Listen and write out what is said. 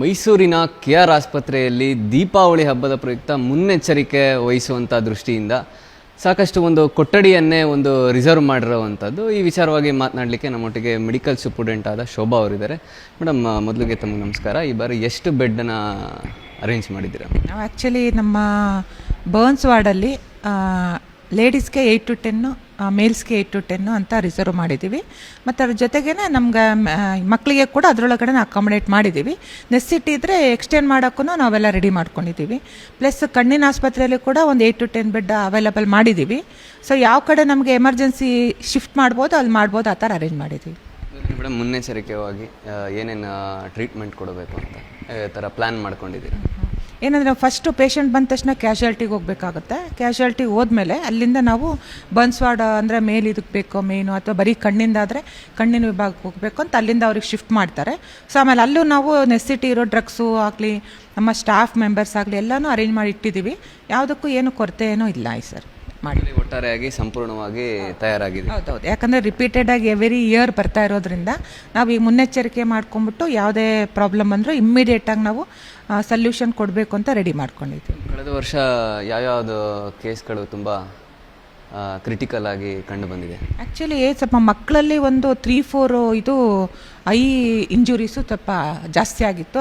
ಮೈಸೂರಿನ K R ಆಸ್ಪತ್ರೆಯಲ್ಲಿ ದೀಪಾವಳಿ ಹಬ್ಬದ ಪ್ರಯುಕ್ತ ಮುನ್ನೆಚ್ಚರಿಕೆ ವಹಿಸುವಂಥ ದೃಷ್ಟಿಯಿಂದ ಸಾಕಷ್ಟು ಒಂದು ಕೊಠಡಿಯನ್ನೇ ಒಂದು ರಿಸರ್ವ್ ಮಾಡಿರುವಂಥದ್ದು ಈ ವಿಚಾರವಾಗಿ ಮಾತನಾಡಲಿಕ್ಕೆ ನಮ್ಮೊಟ್ಟಿಗೆ ಮೆಡಿಕಲ್ ಸ್ಟೂಡೆಂಟ್ ಆದ ಶೋಭಾ ಅವರಿದ್ದಾರೆ. ಮೇಡಮ್ ಮೊದಲಿಗೆ ತಮಗೆ ನಮಸ್ಕಾರ. ಈ ಬಾರಿ ಎಷ್ಟು ಬೆಡ್ಡನ್ನು ಅರೇಂಜ್ ಮಾಡಿದ್ದೀರಾ? ನಾವು ಆ್ಯಕ್ಚುಲಿ ನಮ್ಮ ಬರ್ನ್ಸ್ ವಾರ್ಡಲ್ಲಿ ಲೇಡೀಸ್ಗೆ ಏಯ್ಟ್ ಟು ಟೆನ್ನು ಮೇಲ್ಸ್ಗೆ ಏಟ್ ಟು ಟೆನ್ನು ಅಂತ ರಿಸರ್ವ್ ಮಾಡಿದ್ದೀವಿ. ಮತ್ತು ಅದ್ರ ಜೊತೆಗೇ ನಮ್ಗೆ ಮಕ್ಕಳಿಗೆ ಕೂಡ ಅದರೊಳಗಡೆ ಅಕಾಮಡೇಟ್ ಮಾಡಿದ್ದೀವಿ. ನೆಸಿಟಿ ಇದ್ದರೆ ಎಕ್ಸ್ಟೆಂಡ್ ಮಾಡೋಕ್ಕೂ ನಾವೆಲ್ಲ ರೆಡಿ ಮಾಡ್ಕೊಂಡಿದ್ದೀವಿ. ಪ್ಲಸ್ ಕಣ್ಣಿನ ಆಸ್ಪತ್ರೆಯಲ್ಲಿ ಕೂಡ ಒಂದು eight to ten bed available ಮಾಡಿದ್ದೀವಿ. ಸೊ ಯಾವ ಕಡೆ ನಮಗೆ ಎಮರ್ಜೆನ್ಸಿ ಶಿಫ್ಟ್ ಮಾಡ್ಬೋದು ಅಲ್ಲಿ ಮಾಡ್ಬೋದು ಆ ಥರ ಅರೇಂಜ್ ಮಾಡಿದ್ದೀವಿ. ಮೇಡಮ್ ಮುನ್ನೆಚ್ಚರಿಕೆಯಾಗಿ ಏನೇನು ಟ್ರೀಟ್ಮೆಂಟ್ ಕೊಡಬೇಕು ಅಂತ ಥರ ಪ್ಲ್ಯಾನ್ ಮಾಡ್ಕೊಂಡಿದ್ದೀರಾ? ಏನಂದರೆ ಫಸ್ಟು ಪೇಷಂಟ್ ಬಂದ ತಕ್ಷಣ ಕ್ಯಾಶುಯಾಲಿಟಿಗೆ ಹೋಗಬೇಕಾಗುತ್ತೆ. ಕ್ಯಾಶುಯಾಲಿಟಿಗೆ ಹೋದ್ಮೇಲೆ ಅಲ್ಲಿಂದ ನಾವು ಬನ್ಸ್ವಾಡ ಅಂದರೆ ಮೇಲ್ ಇದಕ್ಕೆ ಬೇಕೋ, ಮೇನು, ಅಥವಾ ಬರೀ ಕಣ್ಣಿಂದ ಆದರೆ ಕಣ್ಣಿನ ವಿಭಾಗಕ್ಕೆ ಹೋಗಬೇಕು ಅಂತ ಅಲ್ಲಿಂದ ಅವ್ರಿಗೆ ಶಿಫ್ಟ್ ಮಾಡ್ತಾರೆ. ಸೊ ಆಮೇಲೆ ಅಲ್ಲೂ ನಾವು ನೆಸಿಟಿ ಇರೋ ಡ್ರಗ್ಸು ಆಗಲಿ, ನಮ್ಮ ಸ್ಟಾಫ್ ಮೆಂಬರ್ಸ್ ಆಗಲಿ ಎಲ್ಲನೂ ಅರೇಂಜ್ ಮಾಡಿ ಇಟ್ಟಿದ್ದೀವಿ. ಯಾವುದಕ್ಕೂ ಏನು ಕೊರತೆ ಏನೂ ಇಲ್ಲ ಸರ್. ಮಾಡಿ. ಒಟ್ಟಾರೆಯಾಗಿ ಸಂಪೂರ್ಣವಾಗಿ ತಯಾರಾಗಿದೆ. ಹೌದೌದು ಯಾಕಂದರೆ ರಿಪೀಟೆಡ್ ಆಗಿ ಎವ್ರಿ ಇಯರ್ ಬರ್ತಾ ಇರೋದ್ರಿಂದ ನಾವು ಈಗ ಮುನ್ನೆಚ್ಚರಿಕೆ ಮಾಡ್ಕೊಂಡ್ಬಿಟ್ಟು ಯಾವುದೇ ಪ್ರಾಬ್ಲಮ್ ಬಂದರೂ ಇಮ್ಮಿಡಿಯೇಟಾಗಿ ನಾವು ಸೊಲ್ಯೂಷನ್ ಕೊಡಬೇಕು ಅಂತ ರೆಡಿ ಮಾಡ್ಕೊಂಡಿದ್ದೀವಿ. ಕಳೆದ ವರ್ಷ ಯಾವ್ಯಾವುದು ಕೇಸ್ಗಳು ತುಂಬ ಕ್ರಿಟಿಕಲ್ ಆಗಿ ಕಂಡು ಬಂದಿದೆ? ಆ್ಯಕ್ಚುಲಿ ಸ್ವಲ್ಪ ಮಕ್ಕಳಲ್ಲಿ ಒಂದು ತ್ರೀ ಫೋರು ಇದು ಐ ಇಂಜುರೀಸು ಸ್ವಲ್ಪ ಜಾಸ್ತಿ ಆಗಿತ್ತು.